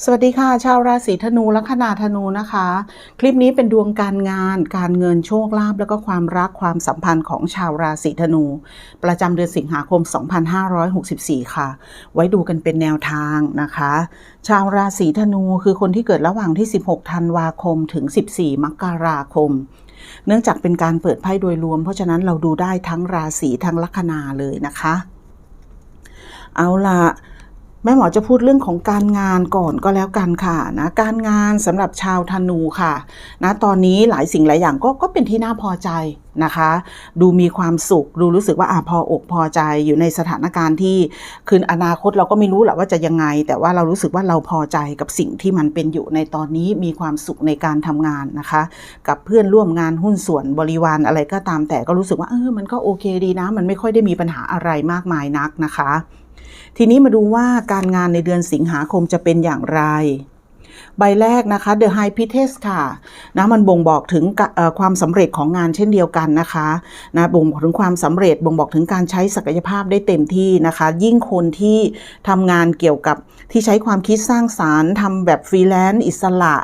สวัสดีค่ะ ชาวราศีธนูลัคนาธนูนะคะ คลิปนี้เป็นดวงการงาน การเงินโชคลาภแล้วก็ความรักความสัมพันธ์ของชาวราศีธนู ประจำเดือนสิงหาคม 2564 ค่ะ ไว้ดูกันเป็นแนวทางนะคะ ชาวราศีธนูคือคนที่เกิดระหว่างที่ 16 ธันวาคมถึง 14 มกราคม เนื่องจากเป็นการเปิดไพ่โดยรวม เพราะฉะนั้นเราดูได้ทั้งราศีทั้งลัคนาเลยนะคะ เอาล่ะ แม่หมอจะพูดเรื่องของการงานก่อนก็แล้วกันค่ะนะการงานสำหรับชาวธนูค่ะนะตอนนี้หลายสิ่งหลายอย่างก็ก็เป็นที่น่าพอใจนะคะ ดูมีความสุขดูรู้สึกว่าอะพออกพอใจอยู่ในสถานการณ์ที่คืออนาคตเราก็ไม่รู้แหละว่าจะยังไง แต่ว่าเรารู้สึกว่าเราพอใจกับสิ่งที่มันเป็นอยู่ในตอนนี้มีความสุขในการทำงานนะคะ กับเพื่อนร่วมงานหุ้นส่วนบริวารอะไรก็ตามแต่ก็รู้สึกว่าเออมันก็โอเคดีนะ มันไม่ค่อยได้มีปัญหาอะไรมากมายนักนะคะ ทีนี้มาดูว่าการงานในเดือนสิงหาคมจะเป็นอย่างไร ใบแรกนะคะ The High p r i e t e s s ค่ะนะมันบ่งบอกถึงความสำเร็จของงานเช่นเดียวกันนะคะนะบ่งบอกถึงความสำเร็จบ่งบอกถึงการใช้ศักยภาพได้เต็มที่นะคะ ยิ่งคนที่ทำงานเกี่ยวกับที่ใช้ความคิดสร้างสารรค์ทำแบบฟรีแลนซ์อิสระ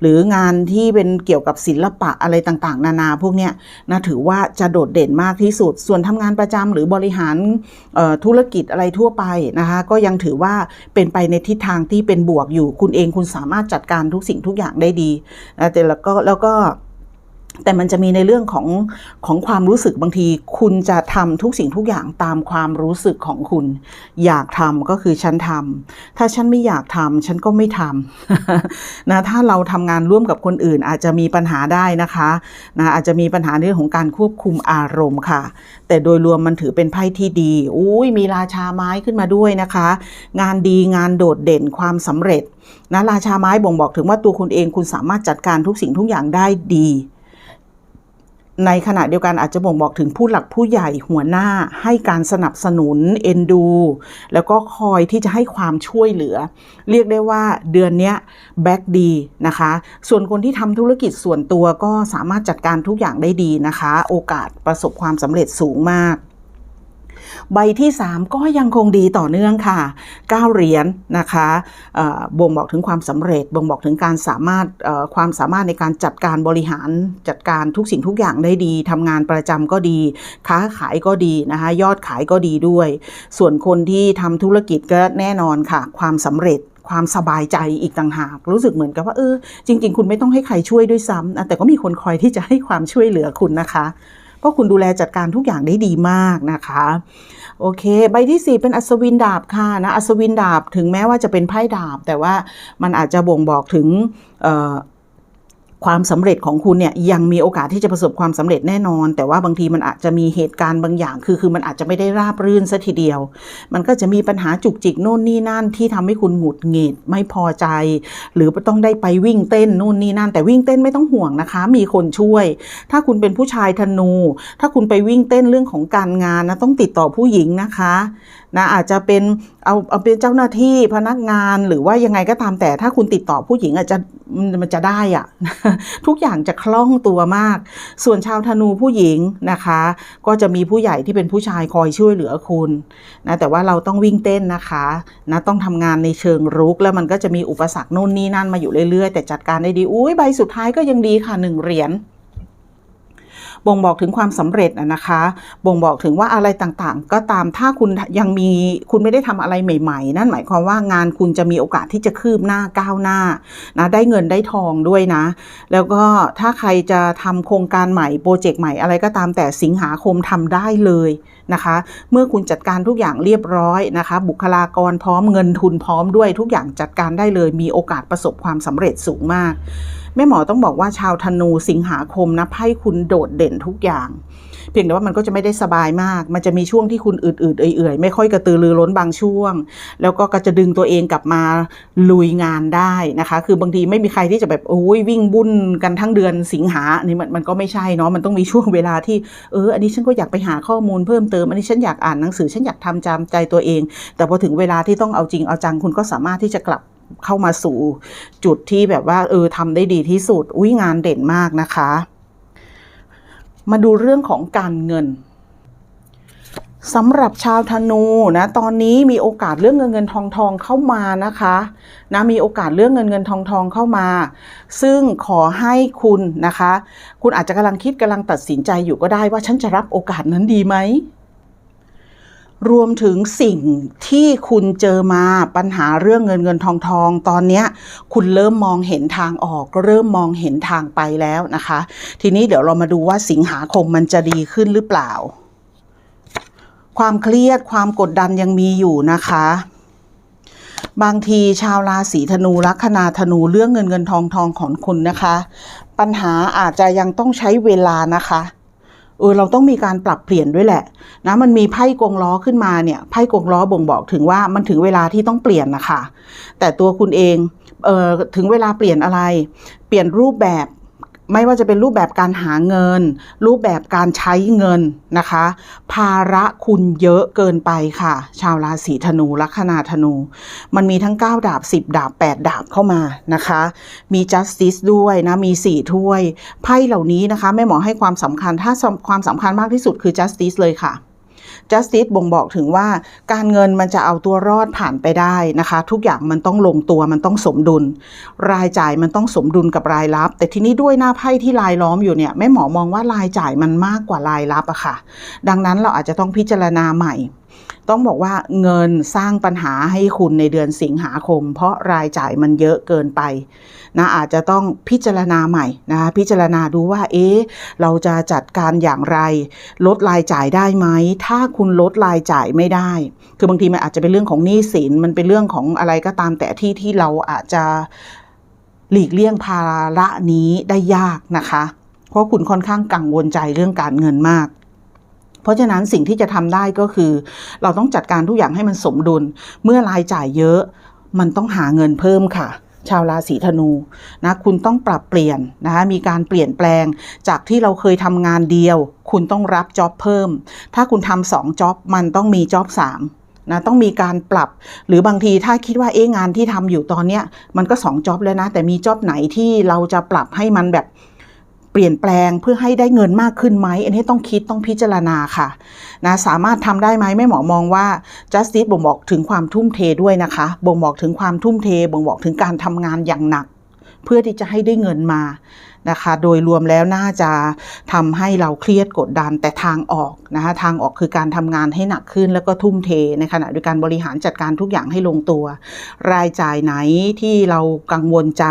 หรืองานที่เป็นเกี่ยวกับศิลปะอะไรต่างๆ นานาพวกเนี้ยนะถือว่าจะโดดเด่นมากที่สุด ส่วนทำงานประจำหรือบริหารธุรกิจอะไรทั่วไปนะคะ ก็ยังถือว่าเป็นไปในทิศทางที่เป็นบวกอยู่คุณเองคุณสามารถจัดการทุกสิ่งทุกอย่างได้ดีนะแต่แล้วก็แล้วก็ แต่มันจะมีในเรื่องของของความรู้สึกบางที คุณจะทำทุกสิ่งทุกอย่างตามความรู้สึกของคุณ อยากทำก็คือฉันทำถ้าฉันไม่อยากทำฉันก็ไม่ทำนะถ้าเราทำงานร่วมกับคนอื่น อาจจะมีปัญหาได้นะคะนะอาจจะมีปัญหาเรื่องของการควบคุมอารมณ์ค่ะ แต่โดยรวมมันถือเป็นไพ่ที่ดีอุ้ยมีราชาไม้ขึ้นมาด้วยนะคะ งานดีงานโดดเด่นความสำเร็จนะราชาไม้บ่งบอกถึงว่าตัวคุณเองคุณสามารถจัดการทุกสิ่งทุกอย่างได้ดี ในขณะเดียวกันอาจจะบ่งบอกถึงผู้หลักผู้ใหญ่หัวหน้าให้การสนับสนุนเอ็นดู แล้วก็คอยที่จะให้ความช่วยเหลือ เรียกได้ว่าเดือนนี้แบ็กดีนะคะ ส่วนคนที่ทำธุรกิจส่วนตัวก็สามารถจัดการทุกอย่างได้ดีนะคะ โอกาสประสบความสำเร็จสูงมาก ใบที่ 3 ก็ยังคงดีต่อเนื่องค่ะ 9 เหรียญนะคะบ่งบอกถึงความสำเร็จ บ่งบอกถึงการสามารถความสามารถในการจัดการบริหารจัดการทุกสิ่งทุกอย่างได้ดีทำงานประจำก็ดี ค้าขายก็ดีนะคะยอดขายก็ดีด้วย ส่วนคนที่ทำธุรกิจก็แน่นอนค่ะ ความสำเร็จความสบายใจอีกต่างหาก รู้สึกเหมือนกับว่าเออจริง ๆ คุณไม่ต้องให้ใครช่วยด้วยซ้ำแต่ก็มีคนคอยที่จะให้ความช่วยเหลือคุณนะคะ ราะคุณดูแลจัดการทุกอย่างได้ดีมากนะคะ โอเค ใบที่ 4 เป็นอัศวินดาบค่ะนะอัศวินดาบถึงแม้ว่าจะเป็นไพ่ดาบ แต่ว่ามันอาจจะบ่งบอกถึง ความสำเร็จของคุณเนี่ยยังมีโอกาสที่จะประสบความสำเร็จแน่นอน แต่ว่าบางทีมันอาจจะมีเหตุการณ์บางอย่าง คือคือมันอาจจะไม่ได้ราบรื่นซะทีเดียว มันก็จะมีปัญหาจุกจิกโน่นนี่นั่นที่ทำให้คุณหงุดหงิดไม่พอใจ หรือต้องได้ไปวิ่งเต้นนู่นนี่นั่น แต่วิ่งเต้นไม่ต้องห่วงนะคะ มีคนช่วย ถ้าคุณเป็นผู้ชายธนู ถ้าคุณไปวิ่งเต้นเรื่องของการงานนะต้องติดต่อผู้หญิงนะคะนะอาจจะเป็นเอาเอาเป็นเจ้าหน้าที่พนักงานหรือว่ายังไงก็ตามแต่ถ้าคุณติดต่อผู้หญิงอาจจะมันมันจะได้อะทุกอย่างจะคล่องตัวมาก ส่วนชาวธนูผู้หญิงนะคะ ก็จะมีผู้ใหญ่ที่เป็นผู้ชายคอยช่วยเหลือคุณนะแต่ว่าเราต้องวิ่งเต้นนะคะนะต้องทำงานในเชิงรุกแล้วมันก็จะมีอุปสรรคนู่นนี่นั่นมาอยู่เรื่อยๆ แต่จัดการได้ดีอุ้ยใบสุดท้ายก็ยังดีค่ะหนึ่งเหรียญ บ่งบอกถึงความสำเร็จอะนะคะ บ่งบอกถึงว่าอะไรต่างๆ ก็ตามถ้าคุณยังมีคุณไม่ได้ทำอะไรใหม่ ๆ นั่นหมายความว่างานคุณจะมีโอกาสที่จะคืบหน้าก้าวหน้านะได้เงินได้ทองด้วยนะ แล้วก็ถ้าใครจะทำโครงการใหม่โปรเจกต์ใหม่อะไรก็ตามแต่สิงหาคมทำได้เลย นะคะ เมื่อคุณจัดการทุกอย่างเรียบร้อยนะคะ บุคลากรพร้อมเงินทุนพร้อมด้วยทุกอย่างจัดการได้เลย มีโอกาสประสบความสำเร็จสูงมาก แม่หมอต้องบอกว่าชาวธนูสิงหาคมนะไพ่คุณโดดเด่นทุกอย่าง เพียงแต่ว่ามันก็จะไม่ได้สบายมาก มันจะมีช่วงที่คุณอืดๆเอื่อยๆ ไม่ค่อยกระตือรือร้นบางช่วง แล้วก็ก็จะดึงตัวเองกลับมาลุยงานได้นะคะ คือบางทีไม่มีใครที่จะแบบโอ้ยวิ่งบุ่นกันทั้งเดือนสิงหานี่มันมันก็ไม่ใช่เนาะมันต้องมีช่วงเวลาที่เอออันนี้ฉันก็อยากไปหาข้อมูลเพิ่มเติมอันนี้ฉันอยากอ่านหนังสือฉันอยากทำจำใจตัวเอง แต่พอถึงเวลาที่ต้องเอาจริงเอาจังคุณก็สามารถที่จะกลับเข้ามาสู่จุดที่แบบว่าเออทำได้ดีที่สุดอุ้ยงานเด่นมากนะคะ มาดูเรื่องของการเงินสำหรับชาวธนูนะตอนนี้มีโอกาสเรื่องเงินเงินทองทองเข้ามานะคะนะมีโอกาสเรื่องเงินเงินทองทองเข้ามา ซึ่งขอให้คุณนะคะ คุณอาจจะกำลังคิดกำลังตัดสินใจอยู่ก็ได้ว่าฉันจะรับโอกาสนั้นดีไหม รวมถึงสิ่งที่คุณเจอมาปัญหาเรื่องเงินเงินทองทองตอนนี้คุณเริ่มมองเห็นทางออก เริ่มมองเห็นทางไปแล้วนะคะ ทีนี้เดี๋ยวเรามาดูว่าสิงหาคมมันจะดีขึ้นหรือเปล่า ความเครียดความกดดันยังมีอยู่นะคะบางทีชาวราศีธนูลัคนาธนูเรื่องเงินเงินทองทองของคุณนะคะ ปัญหาอาจจะยังต้องใช้เวลานะคะ เออเราต้องมีการปรับเปลี่ยนด้วยแหละนะมันมีไพ่กงล้อขึ้นมาเนี่ยไพ่กงล้อบ่งบอกถึงว่ามันถึงเวลาที่ต้องเปลี่ยนนะคะแต่ตัวคุณเองเออถึงเวลาเปลี่ยนอะไร เปลี่ยนรูปแบบ ไม่ว่าจะเป็นรูปแบบการหาเงิน รูปแบบการใช้เงินนะคะ ภาระคุณเยอะเกินไปค่ะ ชาวราศีธนูลัคนาธนู มันมีทั้ง 9 ดาบ 10 ดาบ 8 ดาบเข้ามานะคะ มี justice ด้วยนะ มี 4 ถ้วย ไพ่เหล่านี้นะคะแม่หมอให้ความสำคัญถ้าความสำคัญมากที่สุดคือ justice เลยค่ะ justice บ่งบอกถึงว่าการเงินมันจะเอาตัวรอดผ่านไปได้นะคะ ทุกอย่างมันต้องลงตัวมันต้องสมดุล รายจ่ายมันต้องสมดุลกับรายรับ แต่ทีนี้ด้วยหน้าไพ่ที่รายล้อมอยู่เนี่ยแม่หมอมองว่ารายจ่ายมันมากกว่ารายรับอะค่ะ ดังนั้นเราอาจจะต้องพิจารณาใหม่ ต้องบอกว่าเงินสร้างปัญหาให้คุณในเดือนสิงหาคม เพราะรายจ่ายมันเยอะเกินไปนะอาจจะต้องพิจารณาใหม่นะคะพิจารณาดูว่าเอ๊ะเราจะจัดการอย่างไร ลดรายจ่ายได้ไหมถ้าคุณลดรายจ่ายไม่ได้ คือบางทีมันอาจจะเป็นเรื่องของหนี้สินมันเป็นเรื่องของอะไรก็ตามแต่ที่ที่เราอาจจะหลีกเลี่ยงภาระนี้ได้ยากนะคะ เพราะคุณค่อนข้างกังวลใจเรื่องการเงินมาก เพราะฉะนั้นสิ่งที่จะทำได้ก็คือ เราต้องจัดการทุกอย่างให้มันสมดุล เมื่อรายจ่ายเยอะมันต้องหาเงินเพิ่มค่ะ ชาวราศีธนูนะคุณต้องปรับเปลี่ยนนะคะมีการเปลี่ยนแปลงจากที่เราเคยทำงานเดียว คุณต้องรับจ็อบเพิ่ม ถ้าคุณทำสองจ็อบมันต้องมีจ็อบสามนะต้องมีการปรับหรือบางทีถ้าคิดว่าเอ๊ะงานที่ทำอยู่ตอนเนี้ยมันก็สองจ็อบแล้วนะ แต่มีจ็อบไหนที่เราจะปรับให้มันแบบ เปลี่ยนแปลงเพื่อให้ได้เงินมากขึ้นไหมอันนี้ต้องคิดต้องพิจารณาค่ะนะสามารถทำได้ไหมแม่หมอมองว่า justice บ่งบอกถึงความทุ่มเทด้วยนะคะบ่งบอกถึงความทุ่มเทบ่งบอกถึงการทำงานอย่างหนัก เพื่อที่จะให้ได้เงินมา นะคะ โดยรวมแล้วน่าจะทำให้เราเครียดกดดันแต่ทางออกนะคะทางออกคือการทำงานให้หนักขึ้นแล้วก็ทุ่มเทในขณะด้วยการบริหารจัดการทุกอย่างให้ลงตัว รายจ่ายไหนที่เรากังวลใจ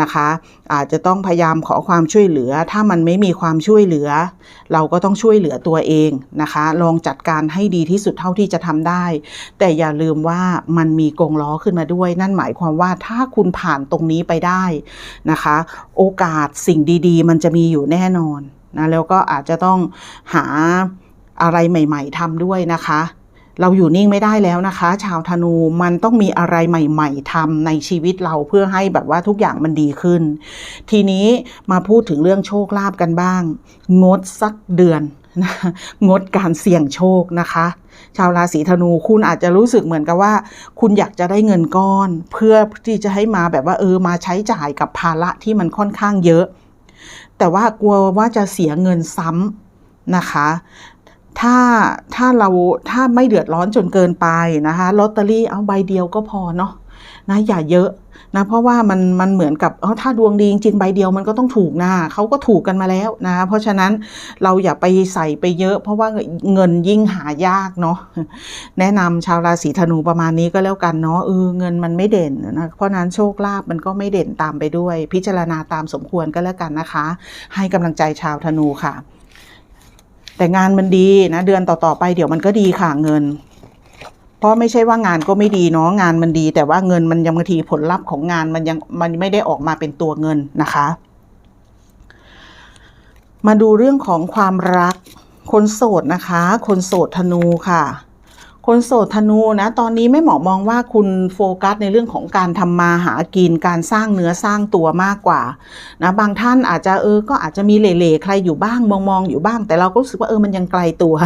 นะคะ อาจจะต้องพยายามขอความช่วยเหลือ ถ้ามันไม่มีความช่วยเหลือ เราก็ต้องช่วยเหลือตัวเองนะคะ ลองจัดการให้ดีที่สุดเท่าที่จะทำได้ แต่อย่าลืมว่ามันมีกงล้อขึ้นมาด้วย นั่นหมายความว่าถ้าคุณผ่านตรงนี้ไปได้นะคะ โอกาสสิ่งดี ๆ มันจะมีอยู่แน่นอนนะแล้วก็อาจจะต้องหาอะไรใหม่ ๆทำด้วยนะคะ เราอยู่นิ่งไม่ได้แล้วนะคะ ชาวธนูมันต้องมีอะไรใหม่ ๆทำในชีวิตเราเพื่อให้แบบว่าทุกอย่างมันดีขึ้น ทีนี้มาพูดถึงเรื่องโชคลาภกันบ้าง งดสักเดือน งดการเสี่ยงโชคนะคะ ชาวราศีธนูคุณอาจจะรู้สึกเหมือนกับว่า คุณอยากจะได้เงินก้อน เพื่อที่จะให้มาแบบว่าเออมาใช้จ่ายกับภาระที่มันค่อนข้างเยอะ แต่ว่ากลัวว่าจะเสียเงินซ้ำนะคะถ้าถ้าเราถ้าไม่เดือดร้อนจนเกินไปนะคะลอตเตอรี่เอาใบเดียวก็พอเนาะนะอย่าเยอะ นะเพราะว่ามันมันเหมือนกับถ้าดวงดีจริงใบเดียวมันก็ต้องถูกนะเขาก็ถูกกันมาแล้วนะเพราะฉะนั้นเราอย่าไปใส่ไปเยอะ เพราะว่าเงินยิ่งหายากเนาะแนะนำชาวราศีธนูประมาณนี้ก็แล้วกันเนาะเออเงินมันไม่เด่นนะเพราะนั้นโชคลาภมันก็ไม่เด่นตามไปด้วย พิจารณาตามสมควรก็แล้วกันนะคะ ให้กำลังใจชาวธนูค่ะ แต่งานมันดีนะเดือนต่อๆไปเดี๋ยวมันก็ดีค่ะเงิน ราะไม่ใช่ว่างานก็ไม่ดีเนาะงานมันดี แต่ว่าเงินมันยังบางทีผลลัพธ์ของงานมันยังมันไม่ได้ออกมาเป็นตัวเงินนะคะ มาดูเรื่องของความรักคนโสดนะคะ คนโสดธนูค่ะ คนโสดธนูนะตอนนี้ไม่หมอมองว่าคุณโฟกัสในเรื่องของการทำมาหากินการสร้างเนื้อสร้างตัวมากกว่านะบางท่านอาจจะเออก็อาจจะมีเหล่ๆใครอยู่บ้างมองมองอยู่บ้าง แต่เราก็รู้สึกว่าเออมันยังไกลตัว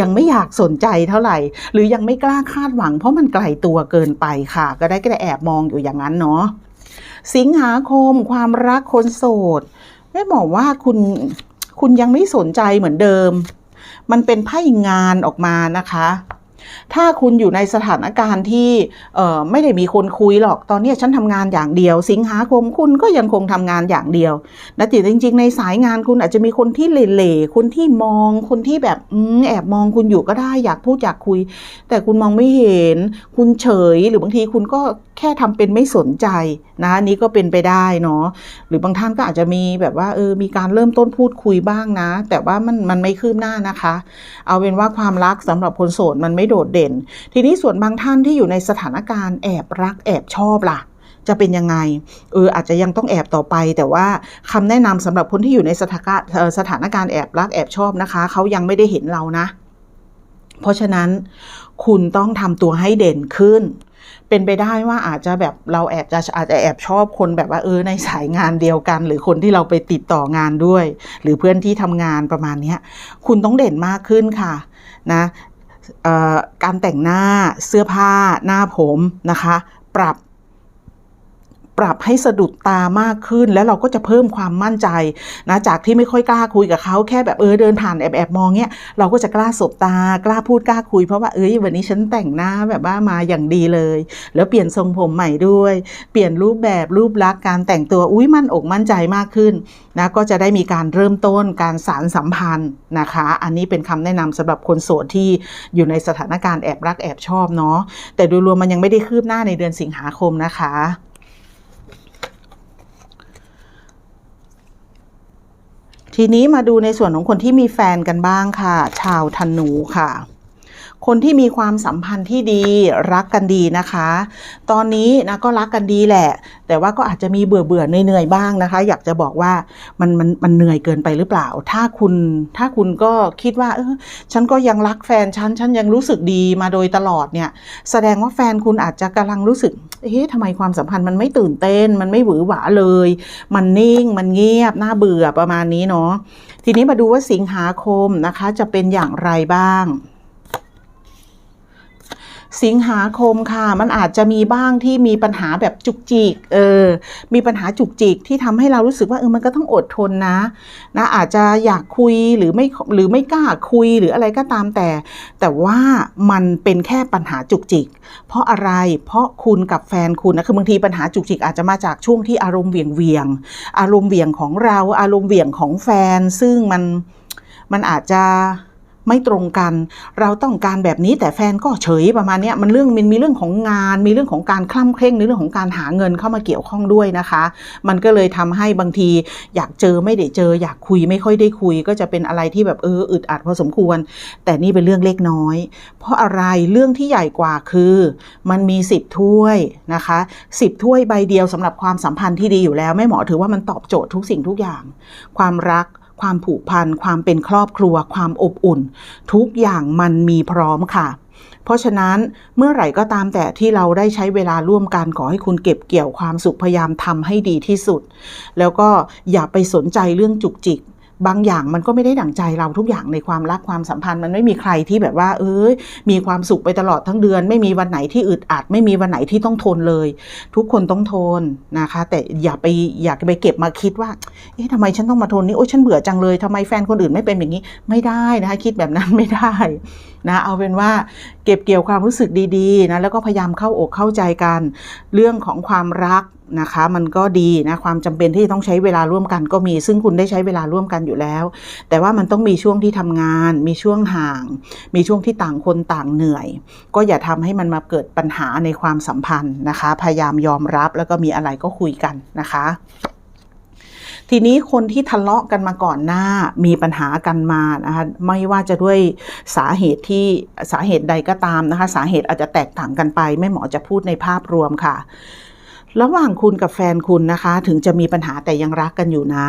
ยังไม่อยากสนใจเท่าไหร่ หรือยังไม่กล้าคาดหวัง เพราะมันไกลตัวเกินไปค่ะ ก็ได้ก็ได้แอบมองอยู่อย่างนั้นเนาะสิงหาคมความรักคนโสดไม่บอกว่าคุณคุณยังไม่สนใจเหมือนเดิม มันเป็นไพ่งานออกมานะคะ ถ้าคุณอยู่ในสถานการณ์ที่ไม่ได้มีคนคุยหรอกตอนนี้ฉันทำงานอย่างเดียว สิงหาคมคุณก็ยังคงทำงานอย่างเดียวนะแต่จริง ๆ ในสายงานคุณอาจจะมีคนที่เหล่ๆคนที่มองคนที่แบบอแอบมองคุณอยู่ก็ได้อยากพูดอยากคุย แต่คุณมองไม่เห็น คุณเฉยหรือบางทีคุณก็แค่ทำเป็นไม่สนใจนะนี้ก็เป็นไปได้เนาะหรือบางท่านก็อาจจะมีแบบว่าเออมีการเริ่มต้นพูดคุยบ้างนะ แต่ว่ามันมันไม่คืบหน้านะคะ เอาเป็นว่าความรักสำหรับคนโสดมันไม่โดดเด่น ทีนี้ส่วนบางท่านที่อยู่ในสถานการณ์แอบรักแอบชอบล่ะ จะเป็นยังไงเอออาจจะยังต้องแอบต่อไป แต่ว่าคำแนะนำสำหรับคนที่อยู่ในสถานการณ์สถานการณ์แอบรักแอบชอบนะคะเขายังไม่ได้เห็นเรานะ เพราะฉะนั้นคุณต้องทำตัวให้เด่นขึ้นเป็นไปได้ว่าอาจจะแบบเราแอบจะอาจจะแอบชอบคนแบบว่าเออในสายงานเดียวกัน หรือคนที่เราไปติดต่องานด้วย หรือเพื่อนที่ทำงานประมาณเนี้ยคุณต้องเด่นมากขึ้นค่ะนะ การแต่งหน้าเสื้อผ้าหน้าผมนะคะ ปรับ ปรับให้สะดุดตามากขึ้น แล้วเราก็จะเพิ่มความมั่นใจนะจากที่ไม่ค่อยกล้าคุยกับเขาแค่แบบเออเดินผ่านแอบแอบมองเนี้ยเราก็จะกล้าสบตากล้าพูดกล้าคุยเพราะว่าเอ้ยวันนี้ฉันแต่งหน้าแบบว่ามาอย่างดีเลย แล้วเปลี่ยนทรงผมใหม่ด้วย เปลี่ยนรูปแบบรูปลักษณ์การแต่งตัวอุ้ยมั่นอกมั่นใจมากขึ้นนะก็จะได้มีการเริ่มต้นการสารสัมพันธ์นะคะ อันนี้เป็นคำแนะนำสำหรับคนโสดที่อยู่ในสถานการณ์แอบรักแอบชอบเนาะแต่โดยรวมมันยังไม่ได้คืบหน้าในเดือนสิงหาคมนะคะ ทีนี้มาดูในส่วนของคนที่มีแฟนกันบ้างค่ะ ชาวธนูค่ะ คนที่มีความสัมพันธ์ที่ดีรักกันดีนะคะ ตอนนี้นะก็รักกันดีแหละ แต่ว่าก็อาจจะมีเบื่อเบื่อเหนื่อยๆบ้างนะคะ อยากจะบอกว่ามันมันมันเหนื่อยเกินไปหรือเปล่า ถ้าคุณถ้าคุณก็คิดว่าเออฉันก็ยังรักแฟนฉันฉันยังรู้สึกดีมาโดยตลอดเนี่ย แสดงว่าแฟนคุณอาจจะกำลังรู้สึกเอ๊ะทำไมความสัมพันธ์มันไม่ตื่นเต้น มันไม่หวือหวาเลย มันนิ่งมันเงียบน่าเบื่อประมาณนี้เนาะทีนี้มาดูว่าสิงหาคมนะคะ จะเป็นอย่างไรบ้าง สิงหาคมค่ะ มันอาจจะมีบ้างที่มีปัญหาแบบจุกจิก เออ มีปัญหาจุกจิกที่ทำให้เรารู้สึกว่าเออ มันก็ต้องอดทนนะ นะ อาจจะอยากคุยหรือไม่ หรือไม่กล้าคุยหรืออะไรก็ตามแต่ แต่ว่ามันเป็นแค่ปัญหาจุกจิก เพราะอะไร เพราะคุณกับแฟนคุณนะ คือบางทีปัญหาจุกจิกอาจจะมาจากช่วงที่อารมณ์เวียงเวียง อารมณ์เวียงของเรา อารมณ์เวียงของแฟน ซึ่งมัน มันอาจจะ ไม่ตรงกัน เราต้องการแบบนี้แต่แฟนก็เฉยประมาณนี้มันเรื่องมันมีเรื่องของงาน มีเรื่องของการคล่ำเคร่งในเรื่องของการหาเงินเข้ามาเกี่ยวข้องด้วยนะคะ มันก็เลยทำให้บางทีอยากเจอไม่ได้เจอ อยากคุยไม่ค่อยได้คุย ก็จะเป็นอะไรที่แบบเอออึดอัดพอสมควร แต่นี่เป็นเรื่องเล็กน้อย เพราะอะไรเรื่องที่ใหญ่กว่าคือมันมีสิบถ้วยนะคะสิบถ้วยใบเดียวสำหรับความสัมพันธ์ที่ดีอยู่แล้วแม่หมอถือว่ามันตอบโจทย์ทุกสิ่งทุกอย่าง ความรัก ความผูกพัน ความเป็นครอบครัว ความอบอุ่น ทุกอย่างมันมีพร้อมค่ะ เพราะฉะนั้นเมื่อไหร่ก็ตามแต่ที่เราได้ใช้เวลาร่วมกันขอให้คุณเก็บเกี่ยวความสุขพยายามทำให้ดีที่สุด แล้วก็อย่าไปสนใจเรื่องจุกจิก บางอย่างมันก็ไม่ได้ดั่งใจเราทุกอย่างในความรักความสัมพันธ์มันไม่มีใครที่แบบว่า เอ้ยมีความสุขไปตลอดทั้งเดือน ไม่มีวันไหนที่อึดอัด ไม่มีวันไหนที่ต้องทนเลย ทุกคนต้องทนนะคะ แต่อย่าไปอย่าไปเก็บมาคิดว่าเอ๊ะทำไมฉันต้องมาทนนี่โอ้ยฉันเบื่อจังเลยทำไมแฟนคนอื่นไม่เป็นอย่างนี้ ไม่ได้นะคะคิดแบบนั้นไม่ได้นะเอาเป็นว่าเก็บเกี่ยวความรู้สึกดีๆนะแล้วก็พยายามเข้าอกเข้าใจกัน เรื่องของความรัก นะคะ มันก็ดีนะความจำเป็นที่ต้องใช้เวลาร่วมกันก็มี ซึ่งคุณได้ใช้เวลาร่วมกันอยู่แล้ว แต่ว่ามันต้องมีช่วงที่ทำงาน มีช่วงห่าง มีช่วงที่ต่างคนต่างเหนื่อย ก็อย่าทำให้มันมาเกิดปัญหาในความสัมพันธ์นะคะ พยายามยอมรับแล้วก็มีอะไรก็คุยกันนะคะทีนี้คนที่ทะเลาะกันมาก่อนหน้ามีปัญหากันมานะคะไม่ว่าจะด้วยสาเหตุที่สาเหตุใดก็ตามนะคะ สาเหตุอาจจะแตกต่างกันไปแม่หมอจะพูดในภาพรวมค่ะ ระหว่างคุณกับแฟนคุณนะคะ ถึงจะมีปัญหาแต่ยังรักกันอยู่นะ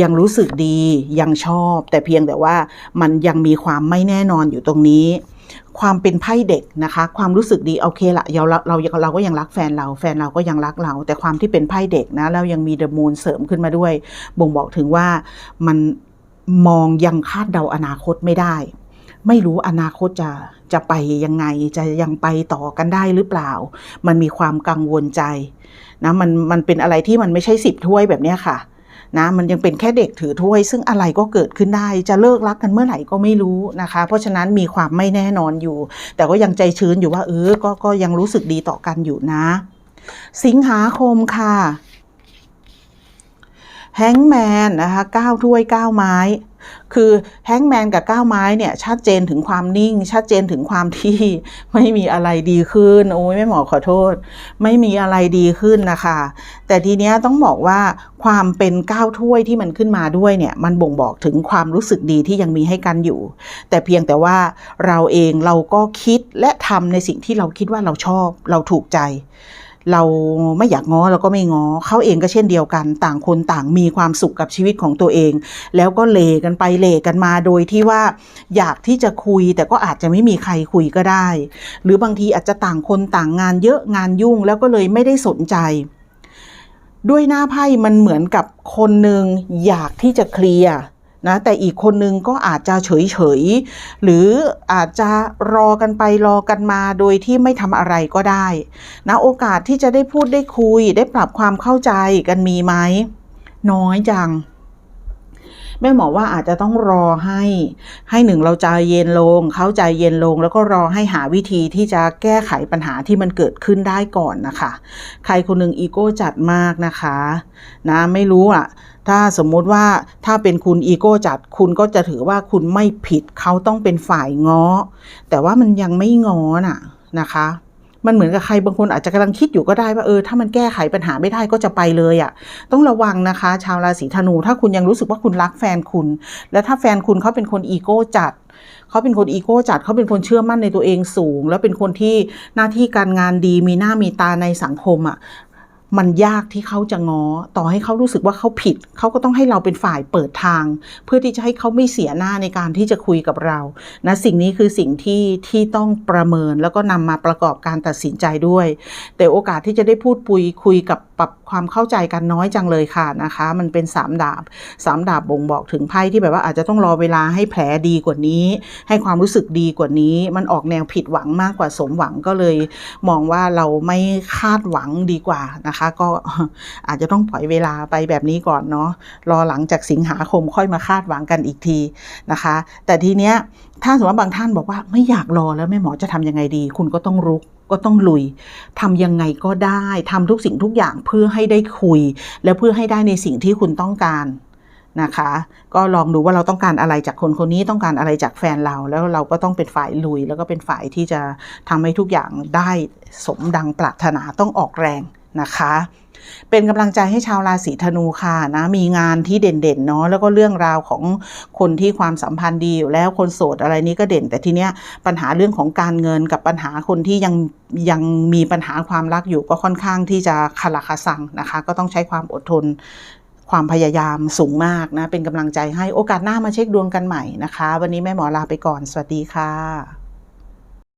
ยังรู้สึกดียังชอบ แต่เพียงแต่ว่ามันยังมีความไม่แน่นอนอยู่ตรงนี้ ความเป็นไพ่เด็กนะคะ ความรู้สึกดีโอเคละเราเราเราก็ยังรักแฟนเรา แฟนเราก็ยังรักเรา แต่ความที่เป็นไพ่เด็กนะแล้วยังมีเดอะมูนเสริมขึ้นมาด้วย บ่งบอกถึงว่ามันมองยังคาดเดาอนาคตไม่ได้ ไม่รู้อนาคตจะจะไปยังไงจะยังไปต่อกันได้หรือเปล่า มันมีความกังวลใจนะมันมันเป็นอะไรที่มันไม่ใช่สิบถ้วยแบบนี้ค่ะนะมันยังเป็นแค่เด็กถือถ้วย ซึ่งอะไรก็เกิดขึ้นได้ จะเลิกรักกันเมื่อไหร่ก็ไม่รู้นะคะ เพราะฉะนั้นมีความไม่แน่นอนอยู่ แต่ก็ยังใจชื้นอยู่ว่าเออก็ก็ยังรู้สึกดีต่อกันอยู่นะ สิงหาคมค่ะแฮงแมนนะคะเก้าถ้วยเก้าไม้ คือแฮงแมนกับก้าวไม้เนี่ยชัดเจนถึงความนิ่ง ชัดเจนถึงความที่ไม่มีอะไรดีขึ้น โอ้ยแม่หมอขอโทษ ไม่มีอะไรดีขึ้นนะคะ แต่ทีเนี้ยต้องบอกว่าความเป็นก้าวถ้วยที่มันขึ้นมาด้วยเนี่ยมันบ่งบอกถึงความรู้สึกดีที่ยังมีให้กันอยู่ แต่เพียงแต่ว่าเราเองเราก็คิดและทำในสิ่งที่เราคิดว่าเราชอบเราถูกใจ เราไม่อยากง้อเราก็ไม่ง้อเขาเองก็เช่นเดียวกัน ต่างคนต่างมีความสุขกับชีวิตของตัวเอง แล้วก็เลกันไปเลกันมาโดยที่ว่าอยากที่จะคุยแต่ก็อาจจะไม่มีใครคุยก็ได้ หรือบางทีอาจจะต่างคนต่างงานเยอะงานยุ่งแล้วก็เลยไม่ได้สนใจ ด้วยหน้าไพ่มันเหมือนกับคนหนึ่งอยากที่จะเคลียร์ นะแต่อีกคนนึงก็อาจจะเฉยเฉยหรืออาจจะรอกันไปรอกันมาโดยที่ไม่ทำอะไรก็ได้นะโอกาสที่จะได้พูดได้คุยได้ปรับความเข้าใจกันมีไหมน้อยจัง แม่หมอว่าอาจจะต้องรอให้ให้หนึ่งเราใจเย็นลง เข้าใจเย็นลง แล้วก็รอให้หาวิธีที่จะแก้ไขปัญหาที่มันเกิดขึ้นได้ก่อนนะคะ ใครคนหนึ่งอีโก้จัดมากนะคะนะไม่รู้อะถ้าสมมุติว่าถ้าเป็นคุณอีโก้จัดคุณก็จะถือว่าคุณไม่ผิดเขาต้องเป็นฝ่ายง้อ แต่ว่ามันยังไม่ง้อน่ะนะคะ มันเหมือนกับใครบางคนอาจจะกำลังคิดอยู่ก็ได้ว่าเออถ้ามันแก้ไขปัญหาไม่ได้ก็จะไปเลยอะ่ะต้องระวังนะคะ ชาวราศีธนู ถ้าคุณยังรู้สึกว่าคุณรักแฟนคุณ แล้วถ้าแฟนคุณเขาเป็นคนอีโก้จัดเขาเป็นคนอีโก้จัดเขาเป็นคนเชื่อมั่นในตัวเองสูง แล้วเป็นคนที่หน้าที่การงานดีมีหน้ามีตาในสังคมอะ มันยากที่เขาจะง้อ ต่อให้เขารู้สึกว่าเขาผิด เขาก็ต้องให้เราเป็นฝ่ายเปิดทาง เพื่อที่จะให้เขาไม่เสียหน้าในการที่จะคุยกับเรา นะสิ่งนี้คือสิ่งที่ที่ต้องประเมินแล้วก็นำมาประกอบการตัดสินใจด้วย แต่โอกาสที่จะได้พูดปุยคุยกับ ปรับความเข้าใจกันน้อยจังเลยค่ะนะคะ มันเป็นสามดาบสามดาบบ่งบอกถึงไพ่ที่แบบว่าอาจจะต้องรอเวลาให้แผลดีกว่านี้ ให้ความรู้สึกดีกว่านี้ มันออกแนวผิดหวังมากกว่าสมหวังก็เลย มองว่าเราไม่คาดหวังดีกว่านะคะ ก็อาจจะต้องปล่อยเวลาไปแบบนี้ก่อนเนาะรอหลังจากสิงหาคมค่อยมาคาดหวังกันอีกทีนะคะ แต่ทีเนี้ย ถ้าสมมติว่าบางท่านบอกว่าไม่อยากรอแล้วแม่หมอจะทำยังไงดี คุณก็ต้องรุกก็ต้องลุยทำยังไงก็ได้ทำทุกสิ่งทุกอย่างเพื่อให้ได้คุย และเพื่อให้ได้ในสิ่งที่คุณต้องการนะคะ ก็ลองดูว่าเราต้องการอะไรจากคนคนนี้ต้องการอะไรจากแฟนเรา แล้วเราก็ต้องเป็นฝ่ายลุย แล้วก็เป็นฝ่ายที่จะทำให้ทุกอย่างได้สมดังปรารถนาต้องออกแรง นะคะ เป็นกำลังใจให้ชาวราศีธนูค่ะนะมีงานที่เด่นๆเนาะแล้วก็เรื่องราวของคนที่ความสัมพันธ์ดีอยู่แล้วคนโสดอะไรนี้ก็เด่น แต่ทีเนี้ยปัญหาเรื่องของการเงินกับปัญหาคนที่ยังยังมีปัญหาความรักอยู่ก็ค่อนข้างที่จะคลาคาซังนะคะ ก็ต้องใช้ความอดทนความพยายามสูงมากนะ เป็นกำลังใจให้โอกาสหน้ามาเช็คดวงกันใหม่นะคะ วันนี้แม่หมอลาไปก่อน สวัสดีค่ะ